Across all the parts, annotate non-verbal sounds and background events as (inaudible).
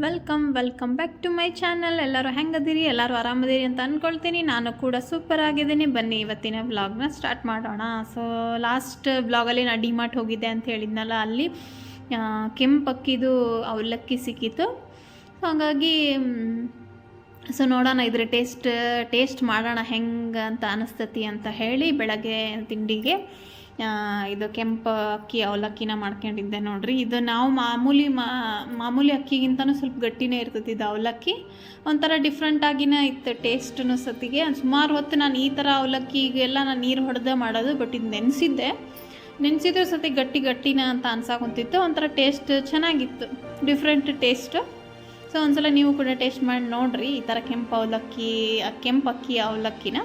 Welcome welcome back to my channel ಎಲ್ಲರೂ ಹೆಂಗದಿರಿ? ಎಲ್ಲರೂ ಆರಾಮದಿರಿ ಅಂತ ಅಂದ್ಕೊಳ್ತೀನಿ ನಾನು ಕೂಡ ಸೂಪರ್ ಆಗಿದ್ದೀನಿ. ಬನ್ನಿ, ಇವತ್ತಿನ ವ್ಲಾಗ್ನ ಸ್ಟಾರ್ಟ್ ಮಾಡೋಣ. ಸೊ ಲಾಸ್ಟ್ ವ್ಲಾಗಲ್ಲಿ ನಾನು ಡಿಮಾರ್ಟ್ ಹೋಗಿದ್ದೆ ಅಂತ ಹೇಳಿದ್ನಲ್ಲ, ಅಲ್ಲಿ ಕೆಂಪಕ್ಕಿದು ಅವಲಕ್ಕಿ ಸಿಕ್ಕಿತ್ತು. ಹಾಗಾಗಿ ಸೊ ನೋಡೋಣ ಇದ್ರ ಟೇಸ್ಟ್ ಟೇಸ್ಟ್ ಮಾಡೋಣ ಹೆಂಗೆ ಅಂತ ಅನಿಸ್ತತಿ ಅಂತ ಹೇಳಿ ಬೆಳಗ್ಗೆ ತಿಂಡಿಗೆ. ಇದು ಕೆಂಪು ಅಕ್ಕಿ ಅವಲಕ್ಕಿನ ಮಾಡ್ಕೊಂಡಿದ್ದೆ ನೋಡ್ರಿ. ಇದು ನಾವು ಮಾಮೂಲಿ ಮಾಮೂಲಿ ಅಕ್ಕಿಗಿಂತನೂ ಸ್ವಲ್ಪ ಗಟ್ಟಿನೇ ಇರ್ತೈತಿ ಇದು ಅವಲಕ್ಕಿ ಒಂಥರ ಡಿಫ್ರೆಂಟ್ ಆಗಿನೇ ಇತ್ತು ಟೇಸ್ಟ್ನು ಸತಿಗೆ. ಸುಮಾರು ಹೊತ್ತು ನಾನು ಈ ಥರ ಅವಲಕ್ಕಿಗೆಲ್ಲ ನಾನು ನೀರು ಹೊಡೆದೇ ಮಾಡೋದು ಬಟ್ ಇದು ನೆನೆಸಿದ್ದೆ. ನೆನೆಸಿದ್ರೆ ಸತಿ ಗಟ್ಟಿ ಗಟ್ಟಿನ ಅಂತ ಅನ್ಸಾಕೊಂತಿತ್ತು. ಒಂಥರ ಟೇಸ್ಟ್ ಚೆನ್ನಾಗಿತ್ತು. ಡಿಫ್ರೆಂಟ್ ಟೇಸ್ಟ್ ಸೊ ಒಂದ್ಸಲ ನೀವು ಕೂಡ ಟೇಸ್ಟ್ ಮಾಡಿ ನೋಡ್ರಿ ಈ ಥರ ಕೆಂಪು ಅವಲಕ್ಕಿ ಕೆಂಪು ಅಕ್ಕಿ ಅವಲಕ್ಕಿನ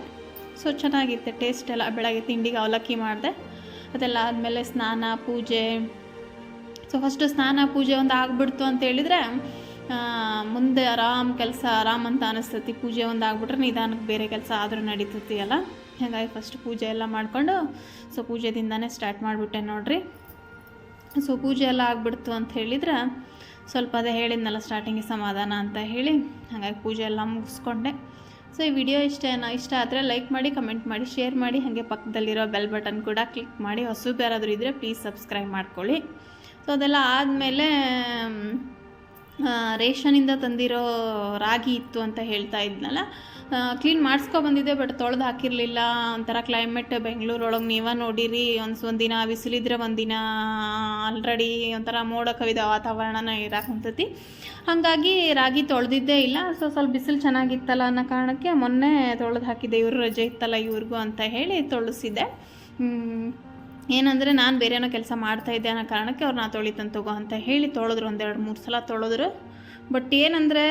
ಸೊ ಚೆನ್ನಾಗಿತ್ತು ಟೇಸ್ಟ್ ಎಲ್ಲ. ಬೆಳಗ್ಗೆ ತಿಂಡಿಗೆ ಅವಲಕ್ಕಿ ಮಾಡಿದೆ. ಅದೆಲ್ಲ ಆದಮೇಲೆ ಸ್ನಾನ, ಪೂಜೆ. ಸೊ ಫಸ್ಟು ಸ್ನಾನ, ಪೂಜೆ ಒಂದು ಆಗಿಬಿಡ್ತು ಅಂತ ಹೇಳಿದರೆ ಮುಂದೆ ಆರಾಮ್ ಕೆಲಸ, ಆರಾಮ್ ಅಂತ ಅನಿಸ್ತತಿ. ಪೂಜೆ ಒಂದು ಆಗ್ಬಿಟ್ರೆ ನಿಧಾನಕ್ಕೆ ಬೇರೆ ಕೆಲಸ ಆದರೂ ನಡೀತತಿ ಅಲ್ಲ. ಹಾಗಾಗಿ ಫಸ್ಟ್ ಪೂಜೆ ಎಲ್ಲ ಮಾಡಿಕೊಂಡು ಸೊ ಪೂಜೆದಿಂದನೇ ಸ್ಟಾರ್ಟ್ ಮಾಡಿಬಿಟ್ಟೆ ನೋಡ್ರಿ. ಸೊ ಪೂಜೆ ಎಲ್ಲ ಆಗಿಬಿಡ್ತು ಅಂತ ಹೇಳಿದ್ರೆ, ಸ್ವಲ್ಪ ಅದೇ ಹೇಳಿದ್ನಲ್ಲ ಸ್ಟಾರ್ಟಿಂಗಿಗೆ ಸಮಾಧಾನ ಅಂತ ಹೇಳಿ, ಹಾಗಾಗಿ ಪೂಜೆ ಎಲ್ಲ ಮುಗಿಸ್ಕೊಂಡೆ. ಸೊ, ಈ ವಿಡಿಯೋ ಇಷ್ಟ ಏನೋ ಇಷ್ಟ ಆದರೆ ಲೈಕ್ ಮಾಡಿ, ಕಮೆಂಟ್ ಮಾಡಿ, ಶೇರ್ ಮಾಡಿ. ಹಾಗೆ ಪಕ್ಕದಲ್ಲಿರೋ ಬೆಲ್ ಬಟನ್ ಕೂಡ ಕ್ಲಿಕ್ ಮಾಡಿ. ಹೊಸದು ಯಾರಾದರೂ ಇದ್ದರೆ ಪ್ಲೀಸ್ ಸಬ್ಸ್ಕ್ರೈಬ್ ಮಾಡ್ಕೊಳ್ಳಿ. ಸೊ, ಅದೆಲ್ಲ ಆದಮೇಲೆ ರೇಷನಿಂದ ತಂದಿರೋ ರಾಗಿ ಇತ್ತು ಅಂತ ಹೇಳ್ತಾ ಇದ್ನಲ್ಲ ಕ್ಲೀನ್ ಮಾಡಿಸ್ಕೊ ಬಂದಿದ್ದೆ ಬಟ್ ತೊಳೆದು ಹಾಕಿರಲಿಲ್ಲ. ಒಂಥರ ಕ್ಲೈಮೇಟ್ ಬೆಂಗಳೂರೊಳಗೆ ನೀವೇ ನೋಡಿರಿ, ಒಂದು ಒಂದಿನ ಬಿಸಿಲಿದ್ರೆ ಒಂದಿನ ಆಲ್ರೆಡಿ ಒಂಥರ ಮೋಡ ಕವಿದ ವಾತಾವರಣನ ಇರಾಕಂತತಿ ಹಾಗಾಗಿ ರಾಗಿ ತೊಳೆದಿದ್ದೇ ಇಲ್ಲ. ಸೊ ಸ್ವಲ್ಪ ಬಿಸಿಲು ಚೆನ್ನಾಗಿತ್ತಲ್ಲ ಅನ್ನೋ ಕಾರಣಕ್ಕೆ ಮೊನ್ನೆ ತೊಳೆದು ಹಾಕಿದ್ದೆ. ಇವರು ರಜೆ ಇತ್ತಲ್ಲ ಇವ್ರಿಗೂ ಅಂತ ಹೇಳಿ ತೊಳಸಿದ್ದೆ. ಏನಂದರೆ ನಾನು ಬೇರೆನೋ ಕೆಲಸ ಮಾಡ್ತಾಯಿದ್ದೆ ಅನ್ನೋ ಕಾರಣಕ್ಕೆ ಅವ್ರು ನಾ ತೊಳಿತಂತ ತಗೋ ಅಂತ ಹೇಳಿ ತೊಳೆದ್ರು. ಒಂದೆರಡು ಮೂರು ಸಲ ತೊಳೆದ್ರು. ಬಟ್ ಏನಂದರೆ,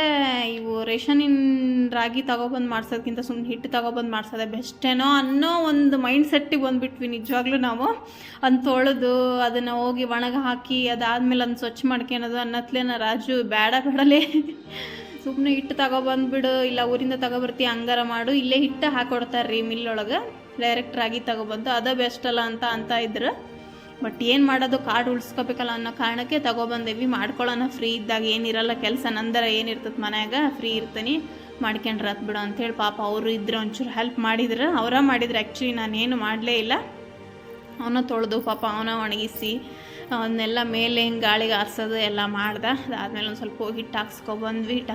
ಇವು ರೇಷನಿನ ರಾಗಿ ತಗೊಬಂದು ಮಾಡ್ಸೋದಕ್ಕಿಂತ ಸುಮ್ಮನೆ ಹಿಟ್ಟು ತಗೊಬಂದು ಮಾಡ್ಸೋದೆ ಬೆಸ್ಟೇನೋ ಅನ್ನೋ ಒಂದು ಮೈಂಡ್ ಸೆಟ್ಟಿಗೆ ಬಂದುಬಿಟ್ವಿ ನಿಜವಾಗ್ಲೂ ನಾವು. ಅದನ್ನ ತೊಳೆದು ಅದನ್ನು ಹೋಗಿ ಒಣಗ ಹಾಕಿ ಅದಾದಮೇಲೆ ಅದನ್ನ ಸ್ವಚ್ಛ ಮಾಡ್ಕೊಳೋದು ಅನ್ನತ್ಲೇನ ರಾಜು ಬೇಡ ಬೇಡಲೇ. ಸುಮ್ಮನೆ ಹಿಟ್ಟು ತಗೊಬಂದ್ಬಿಡು ಇಲ್ಲ ಊರಿಂದ ತಗೊಬರ್ತಿ ಹಂಗಾರ ಮಾಡು, ಇಲ್ಲೇ ಹಿಟ್ಟು ಹಾಕೊಡ್ತಾರೆ ರೀ ಮಿಲ್ಲೊಳಗೆ ಡೈರೆಕ್ಟ್ ರಾಗಿ ತಗೊಬಂದು, ಅದೇ ಬೆಸ್ಟ್ ಅಲ್ಲ ಅಂತ ಅಂತ ಇದ್ರು. ಬಟ್ ಏನು ಮಾಡೋದು? ಕಾರ್ಡ್ ಉಳಿಸ್ಕೋಬೇಕಲ್ಲ ಅನ್ನೋ ಕಾರಣಕ್ಕೆ ತಗೊಬಂದೇವಿ ಮಾಡ್ಕೊಳ್ಳೋಣ ಫ್ರೀ ಇದ್ದಾಗ ಏನಿರಲ್ಲ ಕೆಲಸ. ನಂದರ ಏನಿರ್ತದೆ ಮನ್ಯಾಗ ಫ್ರೀ ಇರ್ತೀನಿ. ಮಾಡ್ಕೊಂಡ್ರೆ ಹತ್ ಬಿಡು ಅಂಥೇಳಿ ಪಾಪ ಅವರು ಇದ್ರೆ ಒಂಚೂರು ಹೆಲ್ಪ್ ಮಾಡಿದ್ರು. ಅವರ ಮಾಡಿದ್ರು ಆ್ಯಕ್ಚುಲಿ ನಾನೇನು ಮಾಡಲೇ ಇಲ್ಲ. ಅವನ ತೊಳೆದು ಪಾಪ ಅವನ ಒಣಗಿಸಿ, ಅವನ್ನೆಲ್ಲ ಮೇಲೆ ಹಿಂಗೆ ಗಾಳಿಗೆ ಆರಿಸೋದು ಎಲ್ಲ ಮಾಡ್ದೆ. ಅದಾದಮೇಲೆ ಒಂದು ಸ್ವಲ್ಪ ಹೋಗಿ ಹಿಟ್ಟು ಹಾಕ್ಸ್ಕೊಬಂದ್ವಿ ಹಿಟ್ಟು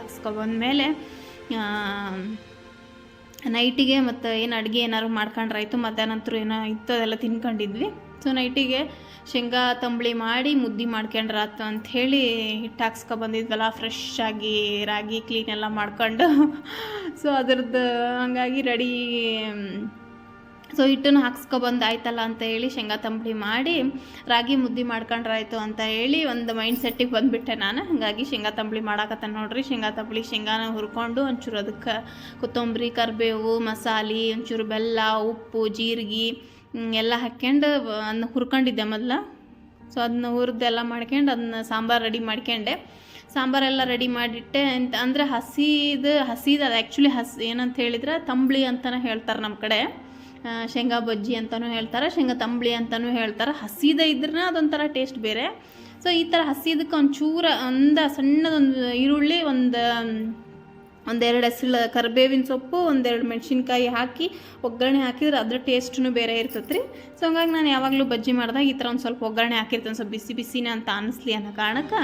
ನೈಟಿಗೆ ಮತ್ತು ಏನು ಅಡುಗೆ ಏನಾದ್ರು ಮಾಡ್ಕೊಂಡ್ರಾಯ್ತು. ಮಧ್ಯಾಹ್ನಂತರೂ ಏನೋ ಇತ್ತು ಅದೆಲ್ಲ ತಿನ್ಕೊಂಡಿದ್ವಿ. ಸೊ ನೈಟಿಗೆ ಶೇಂಗಾ ತಂಬಳಿ ಮಾಡಿ ಮುದ್ದೆ ಮಾಡ್ಕೊಂಡ್ರಾತು ಅಂಥೇಳಿ ಹಿಟ್ಟು ಹಾಕ್ಸ್ಕೊಬಂದಿದ್ವಲ್ಲ ಫ್ರೆಶ್ ಆಗಿ ರಾಗಿ ಕ್ಲೀನ್ ಎಲ್ಲ ಮಾಡ್ಕೊಂಡು. ಸೊ ಅದ್ರದ್ದು ಹಂಗಾಗಿ ರೆಡಿ ಸೊ ಹಿಟ್ಟನ್ನು ಹಾಕ್ಸ್ಕೊಬಂದು ಆಯ್ತಲ್ಲ ಅಂತ ಹೇಳಿ ಶೇಂಗಾ ತಂಬಳಿ ಮಾಡಿ ರಾಗಿ ಮುದ್ದೆ ಮಾಡ್ಕೊಂಡ್ರಾಯ್ತು ಅಂತ ಹೇಳಿ ಒಂದು ಮೈಂಡ್ ಸೆಟ್ಟಿಗೆ ಬಂದುಬಿಟ್ಟೆ ನಾನು. ಹಾಗಾಗಿ ಶೇಂಗಾ ತಂಬಳಿ ಮಾಡಾಕತ್ತ ನೋಡ್ರಿ. ಶೇಂಗಾ ತಂಬಳಿ ಶೇಂಗಾನ ಹುರ್ಕೊಂಡು ಒಂಚೂರು ಅದಕ್ಕೆ ಕೊತ್ತಂಬರಿ, ಕರಿಬೇವು, ಮಸಾಲೆ, ಒಂಚೂರು ಬೆಲ್ಲ, ಉಪ್ಪು, ಜೀರಿಗೆ ಎಲ್ಲ ಹಾಕ್ಕೊಂಡು ಅದನ್ನ ಹುರ್ಕೊಂಡಿದ್ದೆ ಮೊದಲು. ಸೊ ಅದನ್ನ ಹುರಿದೆಲ್ಲ ಮಾಡ್ಕೊಂಡು ಅದನ್ನ ಸಾಂಬಾರು ರೆಡಿ ಮಾಡ್ಕೊಂಡೆ ಸಾಂಬಾರೆಲ್ಲ ರೆಡಿ ಮಾಡಿಟ್ಟೆ. ಅಂತ, ಅಂದರೆ ಹಸಿದು ಹಸಿದು ಅದು ಆ್ಯಕ್ಚುಲಿ ಹಸಿ, ಏನಂತ ಹೇಳಿದ್ರೆ, ತಂಬಳಿ ಅಂತಲೇ ಹೇಳ್ತಾರೆ ನಮ್ಮ ಕಡೆ. ಶೇಂಗಾ ಬಜ್ಜಿ ಅಂತಲೂ ಹೇಳ್ತಾರೆ, ಶೇಂಗಾ ತಂಬಳಿ ಅಂತಲೂ ಹೇಳ್ತಾರೆ. ಹಸಿದ ಇದ್ರೆ ಅದೊಂಥರ ಟೇಸ್ಟ್ ಬೇರೆ. ಸೊ ಈ ಥರ ಹಸಿದಕ್ಕೆ ಒಂಚೂರ, ಒಂದು ಸಣ್ಣದೊಂದು ಈರುಳ್ಳಿ, ಒಂದು ಒಂದೆರಡು ಹಸಿಳು ಕರಿಬೇವಿನ ಸೊಪ್ಪು, ಒಂದೆರಡು ಮೆಣಸಿನ್ಕಾಯಿ ಹಾಕಿ, ಒಗ್ಗರಣೆ ಹಾಕಿದ್ರೆ ಅದ್ರ ಟೇಸ್ಟೂ ಬೇರೆ ಇರ್ತೈತೆ ರೀ ಸೊ ಹಂಗಾಗಿ ನಾನು ಯಾವಾಗಲೂ ಬಜ್ಜಿ ಮಾಡಿದಾಗ ಈ ಥರ ಒಂದು ಸ್ವಲ್ಪ ಒಗ್ಗರಣೆ ಹಾಕಿರ್ತೇನೆ. ಸ್ವಲ್ಪ ಬಿಸಿ ಬಿಸಿನೇ ಅಂತ ಅನಿಸ್ಲಿ ಅನ್ನೋ ಕಾರಣಕ್ಕೆ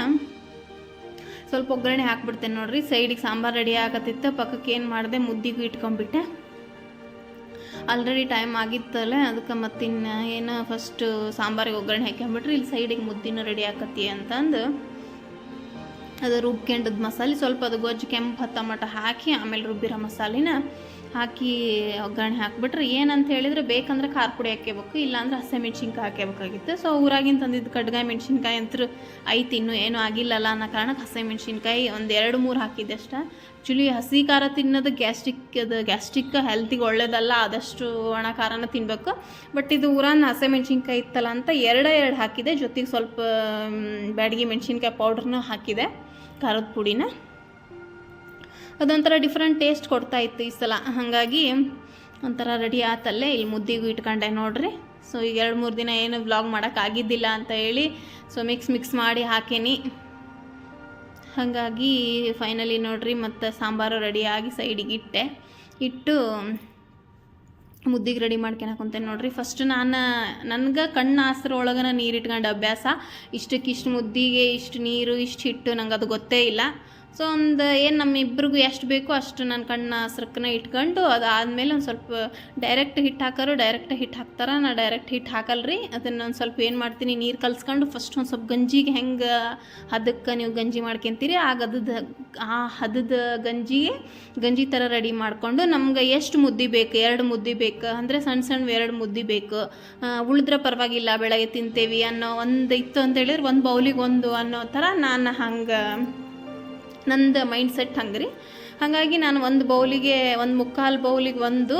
ಸ್ವಲ್ಪ ಒಗ್ಗರಣೆ ಹಾಕ್ಬಿಡ್ತೇನೆ ನೋಡಿರಿ. ಸೈಡಿಗೆ ಸಾಂಬಾರು ರೆಡಿ ಆಗತ್ತಿತ್ತು. ಪಕ್ಕಕ್ಕೆ ಏನು ಮಾಡಿದೆ? ಮುದ್ದಿಗೂ ಇಟ್ಕೊಂಡ್ಬಿಟ್ಟೆ. ಆಲ್ರೆಡಿ ಟೈಮ್ ಆಗಿತ್ತಲ್ಲ, ಅದಕ್ಕೆ ಮತ್ತಿನ್ನು ಏನು ಫಸ್ಟು ಸಾಂಬಾರಿಗೆ ಒಗ್ಗರಣೆ ಹಾಕ್ಕೊಂಬಿಟ್ರಿ ಇಲ್ಲಿ ಸೈಡಿಗೆ ಮುದ್ದಿನೂ ರೆಡಿ ಆಕತಿ ಅಂತಂದು ಅದು ರುಬ್ಕೊಂಡದ ಮಸಾಲೆ, ಸ್ವಲ್ಪ ಅದು ಗೊಜ್ಜು, ಕೆಂಪು ಹತ್ತ ಮಟ ಹಾಕಿ, ಆಮೇಲೆ ರುಬ್ಬಿರೋ ಮಸಾಲಿನ ಹಾಕಿ ಒಗ್ಗರಣೆ ಹಾಕಿಬಿಟ್ರೆ ಏನಂತ ಹೇಳಿದ್ರೆ ಬೇಕಂದ್ರೆ ಖಾರ ಪುಡಿ ಹಾಕ್ಯಬೇಕು, ಇಲ್ಲಾಂದ್ರೆ ಹಸಿಮೆಣ್ಸಿನ್ಕಾಯಿ ಹಾಕ್ಯಬೇಕಾಗಿತ್ತು. ಸೊ ಊರಾಗಿನ ತಂದಿದ್ದು ಕಡ್ಗಾಯಿ ಮೆಣಸಿನ್ಕಾಯಿ ಅಂತೂ ಐತಿ, ಇನ್ನೂ ಏನೂ ಆಗಿಲ್ಲಲ್ಲ ಅನ್ನೋ ಕಾರಣಕ್ಕೆ ಹಸಿಮೆಣ್ಸಿನ್ಕಾಯಿ ಒಂದು ಎರಡು ಮೂರು ಹಾಕಿದ್ದೆ ಅಷ್ಟೇ. ಆ್ಯಕ್ಚುಲಿ ಹಸಿ ಖಾರ ತಿನ್ನೋದು ಗ್ಯಾಸ್ಟ್ರಿಕ್, ಅದು ಗ್ಯಾಸ್ಟ್ರಿಕ್ ಹೆಲ್ತಿಗೆ ಒಳ್ಳೇದಲ್ಲ, ಆದಷ್ಟು ಒಣ ಖಾರನ ತಿನ್ನಬೇಕು ಬಟ್ ಇದು ಊರನ್ನ ಹಸಿಮೆಣ್ಸಿನ್ಕಾಯಿ ಇತ್ತಲ್ಲ ಅಂತ ಎರಡೇ ಎರಡು ಹಾಕಿದೆ ಜೊತೆಗೆ ಸ್ವಲ್ಪ ಬ್ಯಾಡಗಿ ಮೆಣಸಿನ್ಕಾಯಿ ಪೌಡ್ರನ್ನೂ ಹಾಕಿದೆ ಖಾರದ ಪುಡಿನ. ಅದೊಂಥರ ಡಿಫ್ರೆಂಟ್ ಟೇಸ್ಟ್ ಕೊಡ್ತಾ ಇತ್ತು ಈ ಸಲ. ಹಾಗಾಗಿ ಒಂಥರ ರೆಡಿ ಆತಲ್ಲೇ. ಇಲ್ಲಿ ಮುದ್ದಿಗೂ ಇಟ್ಕೊಂಡೆ ನೋಡ್ರಿ. ಸೊ ಈಗ ಎರಡು ಮೂರು ದಿನ ಏನು ವ್ಲಾಗ್ ಮಾಡೋಕ್ಕಾಗಿದ್ದಿಲ್ಲ ಅಂತ ಹೇಳಿ ಸೊ ಮಿಕ್ಸ್ ಮಿಕ್ಸ್ ಮಾಡಿ ಹಾಕೀನಿ. ಹಾಗಾಗಿ ಫೈನಲಿ ನೋಡ್ರಿ, ಮತ್ತು ಸಾಂಬಾರು ರೆಡಿಯಾಗಿ ಸೈಡಿಗೆ ಇಟ್ಟೆ. ಇಟ್ಟು ಮುದ್ದಿಗೆ ರೆಡಿ ಮಾಡ್ಕೊಳಕ್ ಕುಂತೇನೆ ನೋಡ್ರಿ. ಫಸ್ಟ್ ನಾನು, ನನಗೆ ಕಣ್ಣು ಆಸರೊಳಗನ ನೀರು ಇಟ್ಕೊಂಡು ಅಭ್ಯಾಸ. ಇಷ್ಟಕ್ಕಿಷ್ಟು ಮುದ್ದಿಗೆ ಇಷ್ಟು ನೀರು, ಇಷ್ಟು ಹಿಟ್ಟು ನಂಗೆ ಅದು ಗೊತ್ತೇ ಇಲ್ಲ. ಸೊ ಒಂದು ಏನು ನಮ್ಮಿಬ್ರಿಗೂ ಎಷ್ಟು ಬೇಕೋ ಅಷ್ಟು ನನ್ನ ಕಣ್ಣ ಸರ್ಕನ ಇಟ್ಕೊಂಡು ಅದಾದಮೇಲೆ ಒಂದು ಸ್ವಲ್ಪ ಡೈರೆಕ್ಟ್ ಹಿಟ್ಟು ಹಾಕೋರು ಡೈರೆಕ್ಟ್ ಹಿಟ್ಟು ಹಾಕ್ತಾರೆ. ನಾ ಡೈರೆಕ್ಟ್ ಹಿಟ್ಟು ಹಾಕಲ್ರಿ. ಅದನ್ನು ಒಂದು ಸ್ವಲ್ಪ ಏನು ಮಾಡ್ತೀನಿ, ನೀರು ಕಲ್ಸ್ಕೊಂಡು ಫಸ್ಟ್ ಒಂದು ಸ್ವಲ್ಪ ಗಂಜಿಗೆ ಹೆಂಗೆ ಹದಕ್ಕೆ ನೀವು ಗಂಜಿ ಮಾಡ್ಕೊತೀರಿ, ಆ ಗದದ, ಆ ಹದದ ಗಂಜಿಗೆ ಗಂಜಿ ಥರ ರೆಡಿ ಮಾಡಿಕೊಂಡು ನಮ್ಗೆ ಎಷ್ಟು ಮುದ್ದೆ ಬೇಕು, ಎರಡು ಮುದ್ದೆ ಬೇಕು, ಅಂದರೆ ಸಣ್ಣ ಸಣ್ಣ ಎರಡು ಮುದ್ದೆ ಬೇಕು. ಉಳಿದ್ರೆ ಪರವಾಗಿಲ್ಲ, ಬೆಳಗ್ಗೆ ತಿಂತೇವಿ ಅನ್ನೋ ಒಂದು ಇತ್ತು ಅಂತ ಹೇಳಿದ್ರೆ ಒಂದು ಬೌಲಿಗೆ ಒಂದು ಅನ್ನೋ ಥರ ನಾನು ಹಂಗೆ ನಂದು ಮೈಂಡ್ ಸೆಟ್ ಹಂಗೆ ರೀ ಹಾಗಾಗಿ ನಾನು ಒಂದು ಬೌಲಿಗೆ, ಒಂದು ಮುಕ್ಕಾಲು ಬೌಲಿಗೆ ಒಂದು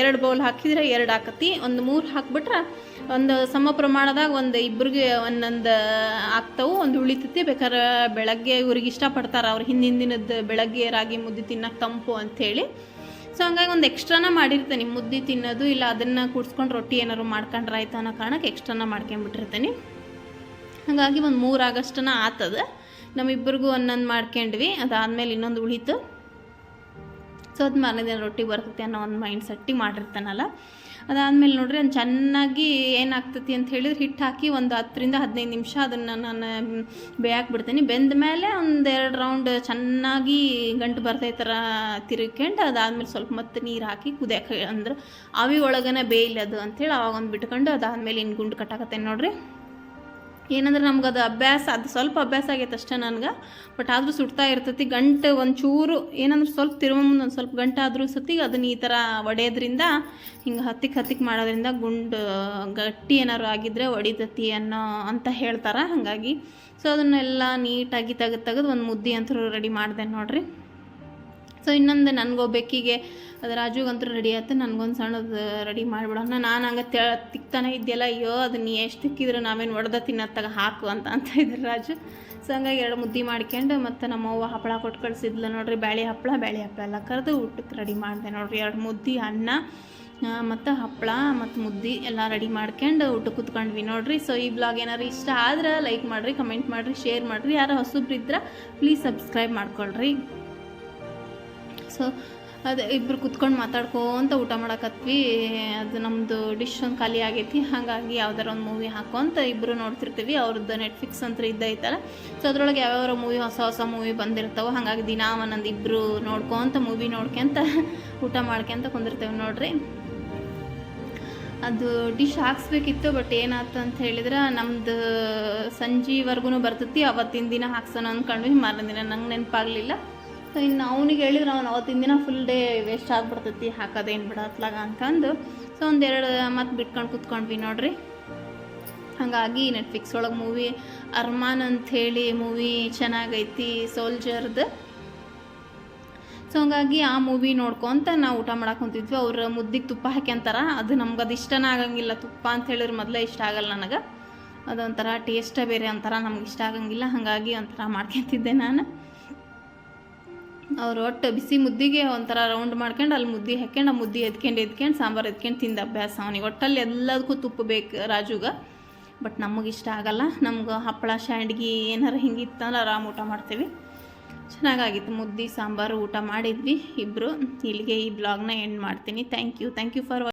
ಎರಡು ಬೌಲ್ ಹಾಕಿದ್ರೆ ಎರಡು ಹಾಕತಿ ಒಂದು ಮೂರು ಹಾಕ್ಬಿಟ್ರೆ ಒಂದು ಸಮ ಪ್ರಮಾಣದಾಗ ಒಂದು ಇಬ್ಬರಿಗೆ ಒಂದೊಂದು ಆಗ್ತಾವು, ಒಂದು ಉಳಿತೈತಿ. ಬೇಕಾದ್ರೆ ಬೆಳಗ್ಗೆ ಇವ್ರಿಗೆ ಇಷ್ಟಪಡ್ತಾರೆ ಅವ್ರು ಹಿಂದಿನ ದಿನದ ಬೆಳಗ್ಗೆ ರಾಗಿ ಮುದ್ದೆ ತಿನ್ನೋಕೆ ತಂಪು ಅಂಥೇಳಿ ಸೊ ಹಂಗಾಗಿ ಒಂದು ಎಕ್ಸ್ಟ್ರಾನ ಮಾಡಿರ್ತೇನೆ. ಮುದ್ದೆ ತಿನ್ನೋದು ಇಲ್ಲ ಅದನ್ನು ಕೂಡ್ಸ್ಕೊಂಡು ರೊಟ್ಟಿ ಏನಾದ್ರು ಮಾಡ್ಕೊಂಡ್ರಾಯ್ತು ಅನ್ನೋ ಕಾರಣಕ್ಕೆ ಎಕ್ಸ್ಟ್ರಾನ ಮಾಡ್ಕೊಂಬಿಟ್ಟಿರ್ತೀನಿ. ಹಾಗಾಗಿ ಒಂದು ಮೂರು ಆಗಸ್ಟನ ಆತದ. ನಮ್ಮಿಬ್ಬರಿಗೂ ಒಂದೊಂದು ಮಾಡ್ಕೊಂಡ್ವಿ. ಅದಾದಮೇಲೆ ಇನ್ನೊಂದು ಉಳಿತು. ಸೊ ಅದು ಮಾರನೇ ದಿನ ರೊಟ್ಟಿ ಬರ್ತೈತಿ ಅನ್ನೋ ಒಂದು ಮೈಂಡ್ ಸೆಟ್ಟಿಗೆ ಮಾಡಿರ್ತಾನಲ್ಲ. ಅದಾದಮೇಲೆ ನೋಡ್ರಿ ಅದು ಚೆನ್ನಾಗಿ ಏನಾಗ್ತೈತಿ ಅಂತ ಹೇಳಿದ್ರೆ ಹಿಟ್ಟು ಹಾಕಿ ಒಂದು ಹತ್ತರಿಂದ ಹದಿನೈದು ನಿಮಿಷ ಅದನ್ನು ನಾನು ಬೇಯಕ್ಕೆ ಬಿಡ್ತೀನಿ. ಬೆಂದ ಮೇಲೆ ಒಂದು ಎರಡು ರೌಂಡ್ ಚೆನ್ನಾಗಿ ಗಂಟು ಬರ್ತೈ ಥರ ತಿರುಗ್ಕೊಂಡು ಅದಾದಮೇಲೆ ಸ್ವಲ್ಪ ಮತ್ತೆ ನೀರು ಹಾಕಿ ಕುದಿಯಕ್ಕೆ ಅಂದ್ರೆ, ಆವಿ ಒಳಗನೆ ಬೇಯಿಲ್ಲ ಅದು ಅಂಥೇಳಿ ಅವಾಗ ಒಂದು ಬಿಟ್ಕೊಂಡು ಅದಾದಮೇಲೆ ಇನ್ನು ಗುಂಡು ಕಟ್ಟಾಕತ್ತೇನೆ ನೋಡ್ರಿ. ಏನಂದ್ರೆ ನಮ್ಗೆ ಅದು ಅಭ್ಯಾಸ, ಅದು ಸ್ವಲ್ಪ ಅಭ್ಯಾಸ ಆಗೈತೆ ಅಷ್ಟೇ ನನಗೆ. ಬಟ್ ಆದರೂ ಸುಡ್ತಾ ಇರ್ತೈತಿ, ಗಂಟು ಒಂಚೂರು, ಏನಂದ್ರೆ ಸ್ವಲ್ಪ ತಿರುವ ಮುಂದೆ ಒಂದು ಸ್ವಲ್ಪ ಗಂಟೆ ಆದರೂ ಸತಿ ಅದನ್ನ ಈ ಥರ ಒಡೆಯೋದ್ರಿಂದ, ಹಿಂಗೆ ಹತ್ತಿಕ್ಕೆ ಹತ್ತಿಕ್ಕೆ ಮಾಡೋದ್ರಿಂದ ಗುಂಡು, ಗಟ್ಟಿ ಏನಾರು ಆಗಿದ್ರೆ ಒಡಿತತಿ ಅನ್ನೋ ಅಂತ ಹೇಳ್ತಾರೆ ಹಾಗಾಗಿ. ಸೊ ಅದನ್ನೆಲ್ಲ ನೀಟಾಗಿ ತೆಗೆದು ತೆಗೆದು ಒಂದು ಮುದ್ದೆ ಅಂತೂ ರೆಡಿ ಮಾಡಿದೆ ನೋಡ್ರಿ. ಸೊ ಇನ್ನೊಂದು ನನಗೊಬ್ಬೆಕ್ಕಿಗೆ ಅದು ರಾಜುಗಂತೂ ರೆಡಿ ಆಯ್ತು, ನನಗೊಂದು ಸಣ್ಣದು ರೆಡಿ ಮಾಡಿಬಿಡೋಣ. ನಾನು ಹಂಗೆ ತೆ, ತಿಕ್ತಾನೆ ಇದೆಯಲ್ಲ, ಅಯ್ಯೋ ನೀ ಎಷ್ಟು ತಿಕ್ಕಿದ್ರು ನಾವೇನು ಒಡೆದ ತಿನ್ನತ್ತಾಗ, ಹಾಕು ಅಂತ ಅಂತ ಇದ್ರು ರಾಜು. ಸೊ ಹಂಗಾಗಿ ಎರಡು ಮುದ್ದೆ ಮಾಡ್ಕೊಂಡು ಮತ್ತು ನಮ್ಮ ಅವ್ವ ಹಪ್ಪಳ ಕೊಟ್ಟು ಕಳಿಸಿದ್ಲು ನೋಡ್ರಿ, ಬ್ಯಾಳಿ ಹಪ್ಪಳ ಬ್ಯಾಳಿ ಹಪ್ಪಳ ಎಲ್ಲ ಕರೆದು ಊಟಕ್ಕೆ ರೆಡಿ ಮಾಡಿದೆ ನೋಡ್ರಿ. ಎರಡು ಮುದ್ದೆ, ಅನ್ನ ಮತ್ತು ಹಪ್ಪಳ, ಮತ್ತು ಮುದ್ದೆ ಎಲ್ಲ ರೆಡಿ ಮಾಡ್ಕೊಂಡು ಊಟಕ್ಕೆ ಕೂತ್ಕೊಂಡ್ವಿ ನೋಡ್ರಿ. ಸೊ ಈ ಬ್ಲಾಗ್ ಏನಾರು ಇಷ್ಟ ಆದ್ರೆ ಲೈಕ್ ಮಾಡಿರಿ ಕಮೆಂಟ್ ಮಾಡಿರಿ ಶೇರ್ ಮಾಡಿರಿ. ಯಾರು ಹೊಸಬ್ರಿದ್ರೆ ಪ್ಲೀಸ್ ಸಬ್ಸ್ಕ್ರೈಬ್ ಮಾಡ್ಕೊಳ್ರಿ. ಸೊ ಅದು ಇಬ್ರು ಕುತ್ಕೊಂಡು ಮಾತಾಡ್ಕೊಂತ ಊಟ ಮಾಡಕತ್ವಿ. ಅದು ನಮ್ಮದು ಡಿಶ್ ಒಂದು ಖಾಲಿ ಆಗೈತಿ. ಹಾಗಾಗಿ ಯಾವ್ದಾರ ಒಂದು ಮೂವಿ ಹಾಕೊಂತ ಇಬ್ಬರು ನೋಡ್ತಿರ್ತೀವಿ. ಅವ್ರದ್ದು ನೆಟ್ಫ್ಲಿಕ್ಸ್ ಅಂತ ಇದ್ದೈತಲ್ಲ ಸೊ ಅದ್ರೊಳಗೆ ಯಾವ್ಯಾವ ಮೂವಿ ಹೊಸ ಹೊಸ ಮೂವಿ ಬಂದಿರ್ತಾವೆ, ಹಾಗಾಗಿ ದಿನ ಒಂದೊಂದು ಇಬ್ಬರು ನೋಡ್ಕೊಂತ ಮೂವಿ ನೋಡ್ಕೊಂತ (laughs) ಊಟ ಮಾಡ್ಕೊಂತ ಕುಂದಿರ್ತೇವೆ ನೋಡ್ರಿ. ಅದು ಡಿಶ್ ಹಾಕ್ಸ್ಬೇಕಿತ್ತು ಬಟ್ ಏನಾಯ್ತು ಅಂತ ಹೇಳಿದ್ರೆ, ನಮ್ದು ಸಂಜೆವರೆಗೂ ಬರ್ತೈತಿ. ಅವತ್ತಿನ ದಿನ ಹಾಕ್ಸೋಣ ಅಂದ್ಕೊಂಡ್ವಿ. ಮಾರನೇ ದಿನ ನಂಗೆ ನೆನಪಾಗಲಿಲ್ಲ. ಸೊ ಇನ್ನು ಅವನಿಗೆ ಹೇಳಿದ್ರೆ ಅವ್ನು ಅವತ್ತಿನ ದಿನ ಫುಲ್ ಡೇ ವೇಸ್ಟ್ ಆಗ್ಬಿಡ್ತೈತಿ, ಹಾಕೋದೇನು ಬಿಡತ್ಲಾಗ ಅಂತಂದು ಸೊ ಒಂದೆರಡು ಮತ್ತು ಬಿಟ್ಕೊಂಡು ಕುತ್ಕೊಂಡ್ವಿ ನೋಡ್ರಿ. ಹಾಗಾಗಿ ನೆಟ್ಫ್ಲಿಕ್ಸ್ ಒಳಗೆ ಮೂವಿ ಅರ್ಮಾನ್ ಅಂಥೇಳಿ ಮೂವಿ ಚೆನ್ನಾಗೈತಿ ಸೋಲ್ಜರ್ದು ಸೊ ಹಂಗಾಗಿ ಆ ಮೂವಿ ನೋಡ್ಕೊಂತ ನಾವು ಊಟ ಮಾಡಕ್ಕೆ ಕುಂತಿದ್ವಿ. ಅವ್ರು ಮುದ್ದಿಗೆ ತುಪ್ಪ ಹಾಕ್ಯಂತಾರ. ಅದು ನಮ್ಗೆ ಅದು ಇಷ್ಟನೇ ಆಗಂಗಿಲ್ಲ. ತುಪ್ಪ ಅಂತ ಹೇಳಿದ್ರೆ ಮೊದಲೇ ಇಷ್ಟ ಆಗಲ್ಲ ನನಗೆ. ಅದೊಂಥರ ಟೇಸ್ಟೇ ಬೇರೆ ಅಂತಾರ, ನಮ್ಗೆ ಇಷ್ಟ ಆಗಂಗಿಲ್ಲ. ಹಾಗಾಗಿ ಒಂಥರ ಮಾಡ್ಕೊತಿದ್ದೆ ನಾನು. ಅವ್ರು ಒಟ್ಟು ಬಿಸಿ ಮುದ್ದಿಗೆ ಒಂಥರ ರೌಂಡ್ ಮಾಡ್ಕೊಂಡು ಅಲ್ಲಿ ಮುದ್ದೆ ಹಾಕ್ಕೊಂಡು ಆ ಮುದ್ದೆ ಎತ್ಕೊಂಡು ಎತ್ಕೊಂಡು, ಸಾಂಬಾರು ಎತ್ಕೊಂಡು ತಿಂದ ಅಭ್ಯಾಸ ಅವನಿಗೆ. ಒಟ್ಟಲ್ಲಿ ಎಲ್ಲದಕ್ಕೂ ತುಪ್ಪ ಬೇಕು ರಾಜುಗೆ. ಬಟ್ ನಮಗೆ ಇಷ್ಟ ಆಗಲ್ಲ. ನಮ್ಗೆ ಹಪ್ಪಳ, ಶಾಂಡ್ಗಿ ಏನಾರು ಹಿಂಗಿತ್ತಂದ್ರೆ ಆರಾಮ್ ಊಟ ಮಾಡ್ತೀವಿ. ಚೆನ್ನಾಗಾಗಿತ್ತು. ಮುದ್ದೆ, ಸಾಂಬಾರು ಊಟ ಮಾಡಿದ್ವಿ ಇಬ್ಬರು ಇಲ್ಲಿಗೆ ಈ ಬ್ಲಾಗ್ನ ಎಂಡ್ ಮಾಡ್ತೀನಿ. Thank you thank you for